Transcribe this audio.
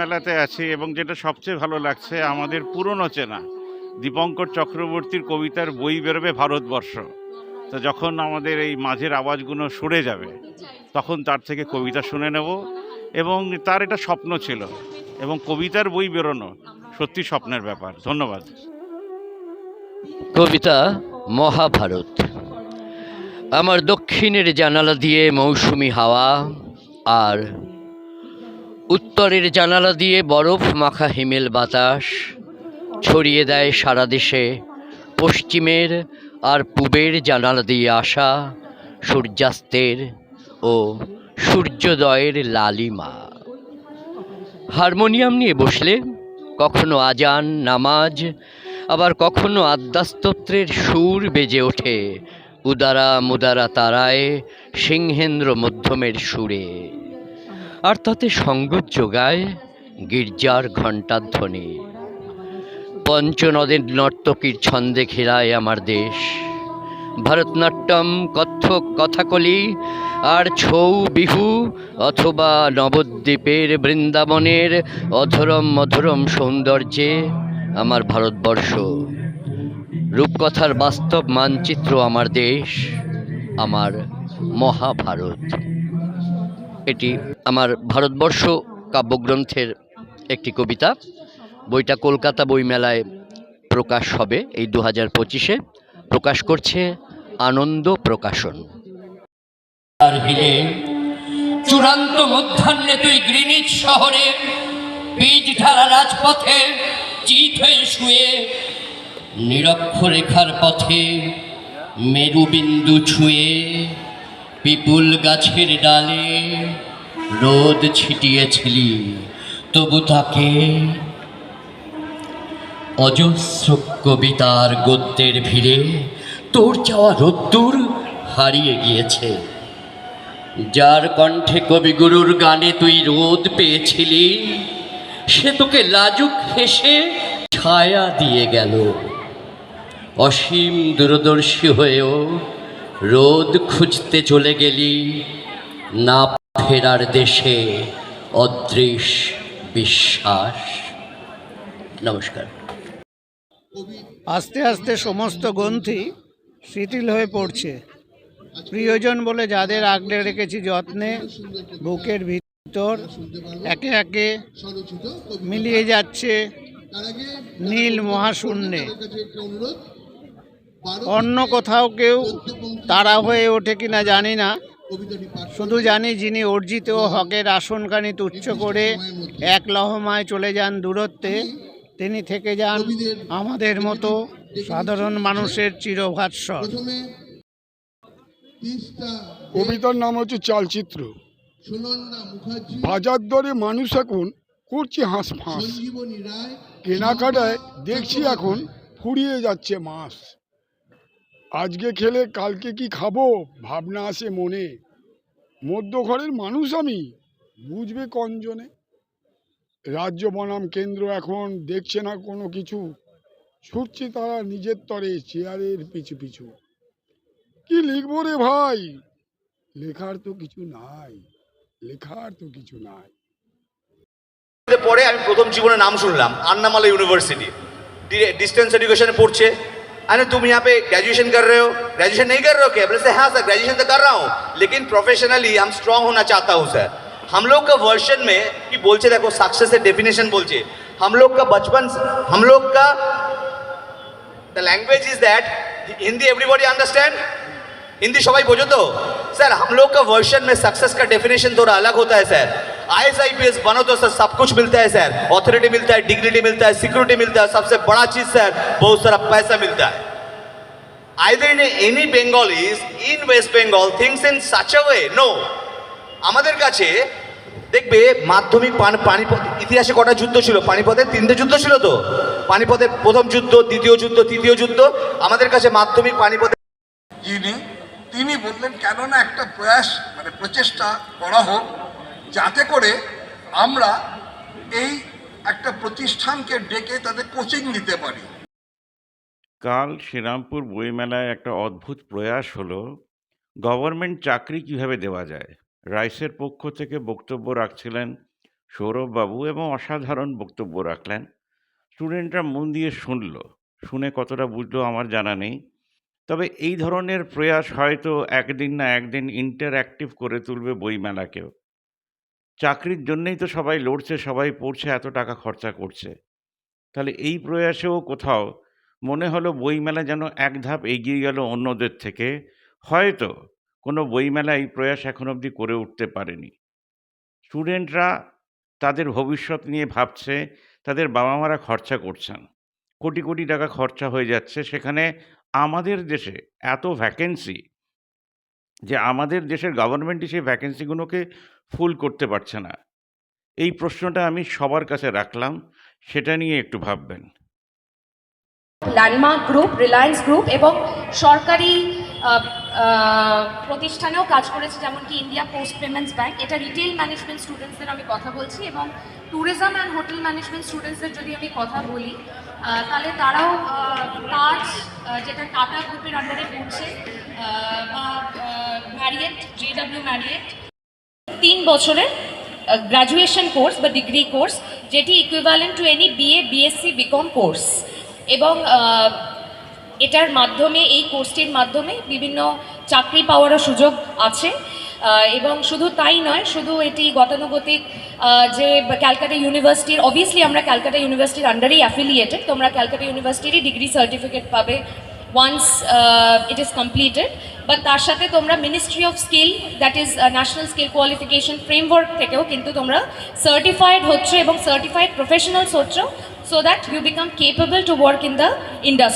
মেলাতে আছি এবং যেটা সবচেয়ে ভালো লাগছে, আমাদের পুরনো চেনা দীপঙ্কর চক্রবর্তীর কবিতার বই বেরোবে ভারতবর্ষ। তো যখন আমাদের এই মাঝের আওয়াজগুলো সরে যাবে, তখন তার থেকে কবিতা শুনে নেব এবং তার এটা স্বপ্ন ছিল এবং কবিতার বই বেরোনো সত্যি স্বপ্নের ব্যাপার। ধন্যবাদ। কবিতা, মহাভারত। আমার দক্ষিণের জানালা দিয়ে মৌসুমি হাওয়া আর উত্তরের জানালা দিয়ে বরফ মাখা হিমেল বাতাস ছড়িয়ে দেয় সারা দেশে। পশ্চিমের আর পূবের জানালা দিয়ে আসা সূর্যাস্তের ও সূর্যোদয়ের লালিমা। হারমোনিয়াম নিয়ে বসলে কখনো আজান নামাজ, আবার কখনো আদ্যাস্তোত্রের সুর বেজে ওঠে উদারা মুদারা তারায় সিংহেন্দ্র মধ্যমের সুরে। আর তাতে সঙ্গত যোগায় গির্জার ঘণ্টাধ্বনি পঞ্চনদের নর্তকীর ছন্দে ঘেরায় আমার দেশ। ভারতনাট্যম কত্থক কথাকলি আর ছৌ, বিহু অথবা নবদ্বীপের বৃন্দাবনের অধরম মধুরম সৌন্দর্যে আমার ভারতবর্ষ। রূপকথার বাস্তব মানচিত্র আমার দেশ, আমার মহাভারত। এটি আমার ভারতবর্ষ কাব্যগ্রন্থের একটি কবিতা। বইটা কলকাতা বইমেলায় প্রকাশ হবে এই দু হাজার পঁচিশে। প্রকাশ করছে আনন্দ প্রকাশন। চূড়ান্ত মধ্যাহ্নে তুই গ্রিনিচ শহরে, বীজ ঢালা রাজপথে চিত হয়ে শুয়ে নিরক্ষরেখার পথে মেরুবিন্দু ছুঁয়ে পিপুল গাছের ডালে রোদ ছিটিয়েছিলি, তবু তাকে অজস্র কবিতার গদ্যের ভিড়ে তোর চাওয়া রোদ্দুর হারিয়ে গিয়েছে। যার কণ্ঠে কবিগুরুর গানে তুই রোদ পেয়েছিলি, সে তোকে লাজুক হেসে ছায়া দিয়ে গেল। অসীম দূরদর্শী হয়েও রোদ খুঁজতে চলে গেলি, না ফেরার দেশে অদৃশ বিশ্বাস। নমস্কার। আস্তে আস্তে সমস্ত গ্রন্থি শিথিল হয়ে পড়ছে। প্রিয়জন বলে যাদের আগলে রেখেছি যত্নে, বুকের ভিতর একে একে মিলিয়ে যাচ্ছে নীল মহাশূন্যে। অন্য কোথাও কেউ তারা হয়ে ওঠে কিনা জানি না। শুধু জানি যিনি অর্জিত হকের আসনখানি তুচ্ছ করে এক লহমায় চলে যান দূরত্বে, তিনি থেকে যান আমাদের মতো সাধারণ মানুষের চিরভাস্বর কবিতার নাম হচ্ছে চালচিত্র। বাজার দরে মানুষ এখন করছে হাঁস ফাঁস। কেনাকাটায় দেখছি এখন ফুরিয়ে যাচ্ছে মাস আজকে খেলে কালকে কি খাব? ভাবনা আসে মনে। মধ্য ঘরের মানুষ আমি, বুঝবে কঞ্জনে রাজ্য বনাম কেন্দ্র এখন দেখছে না কোনো কিছু। ছুটছে তারা নিজের তরে চেয়ারের পিছু পিছু। কি লিখব রে ভাই? লেখার তো কিছু নাই, লেখার তো কিছু নাই। পরে আমি প্রথম জীবনে নাম শুনলাম, আন্নামালা ইউনিভার্সিটি। ডিস্টেন্স এডুকেশনে পড়ছে अरे तुम यहाँ पे ग्रेजुएशन कर रहे हो? ग्रेजुएशन नहीं कर रहे हो क्या? बोले से हाँ सर ग्रेजुएशन तो कर रहा हूँ, लेकिन प्रोफेशनली हम स्ट्रांग होना चाहता हूँ, सर. हम लोग का वर्षन में कि बोलचे, देखो सक्सेस डेफिनेशन बोलचे। हम लोग का बचपन, हम लोग का the language is that Hindi everybody understand Hindi सबाई बोझो तो? सर, हम लोग का वर्षन में सक्सेस का डेफिनेशन थोड़ा अलग होता है, sir. I S I P S बनो तो सर, सब कुछ मिलता है, सर। ऑथोरिटी मिलता है डिग्निटी मिलता है सिक्योरिटी मिलता है, सबसे बड़ा चीज़, सर, बहुत सारा पैसा मिलता है। Either in any Bengalis in West Bengal thinks in such a way. No. আমাদের কাছে, দেখবে মাধ্যমিক পান- পানিপথ, ইতিহাসে কটা যুদ্ধ ছিল? পানিপথে তিনটে যুদ্ধ ছিল তো? পানিপথের প্রথম যুদ্ধ, দ্বিতীয় যুদ্ধ, তৃতীয় যুদ্ধ। আমাদের কাছে মাধ্যমিক পানিপথে যিনি তিনি বললেন, কেননা একটা প্রয়াস মানে প্রচেষ্টা করা হোক, যাতে করে আমরা এই একটা প্রতিষ্ঠানকে ডেকে তাদের কোচিং দিতে পারি। কাল শ্রীরামপুর বইমেলায় একটা অদ্ভুত প্রয়াস হলো, গভর্নমেন্ট চাকরি কীভাবে দেওয়া যায়? রাইসের পক্ষ থেকে বক্তব্য রাখছিলেন সৌরভবাবু এবং অসাধারণ বক্তব্য রাখলেন। স্টুডেন্টরা মন দিয়ে শুনল, শুনে কতটা বুঝলো আমার জানা নেই। তবে এই ধরনের প্রয়াস হয়তো একদিন না একদিন ইন্টারঅ্যাক্টিভ করে তুলবে বইমেলাকেও। চাকরির জন্যেই তো সবাই লড়ছে, সবাই পড়ছে, এত টাকা খরচা করছে। তাহলে এই প্রয়াসেও কোথাও মনে হলো বইমেলা যেন এক ধাপ এগিয়ে গেল অন্যদের থেকে। হয়তো কোনো বইমেলা এই প্রয়াস এখন অবধি করে উঠতে পারেনি। স্টুডেন্টরা তাদের ভবিষ্যৎ নিয়ে ভাবছে, তাদের বাবা মারা খরচা করছেন। কোটি কোটি টাকা খরচা হয়ে যাচ্ছে। সেখানে আমাদের দেশে এত ভ্যাকেন্সি যে আমাদের দেশের গভর্নমেন্টই সেই ভ্যাকেন্সিগুলোকে ফুল করতে পারছে না। এই প্রশ্নটা আমি সবার কাছে রাখলাম। সেটা নিয়ে একটু ভাববেন। ল্যান্ডমার্ক গ্রুপ রিলায়েন্স গ্রুপ এবং সরকারি প্রতিষ্ঠানেও কাজ করেছে যেমন কি ইন্ডিয়া পোস্ট পেমেন্টস ব্যাংক এটা রিটেল ম্যানেজমেন্ট স্টুডেন্টসদের আমি কথা বলছি এবং ট্যুরিজম অ্যান্ড হোটেল ম্যানেজমেন্ট স্টুডেন্টসদের যদি আমি কথা বলি তাহলে তারাও তাজ যেটা টাটা গ্রুপের আন্ডারে পড়ছে বা ম্যারিয়েট জেডাব্লিউ ম্যারিয়েট তিন বছরের গ্র্যাজুয়েশন কোর্স বা ডিগ্রি কোর্স যেটি equivalent to any BA BSc BCom course এবং এটার মাধ্যমে, এই কোর্সটির মাধ্যমে বিভিন্ন চাকরি পাওয়ারও সুযোগ আছে। এবং শুধু তাই নয়, শুধু এটি গতানুগতিক যে ক্যালকাটা ইউনিভার্সিটির অবভিয়াসলি আমরা ক্যালকাটা ইউনিভার্সিটির আন্ডারেই অ্যাফিলিয়েটেড তোমরা ক্যালকাটা ইউনিভার্সিটিরই ডিগ্রি সার্টিফিকেট পাবে once it is completed but তার সাথে তোমরা ministry of skill that is national skill qualification framework থেকেও কিন্তু তোমরা সার্টিফাইড হচ্ছে এবং সার্টিফাইড প্রফেশনালস হচ্ছ। so that you become capable to work in the industry.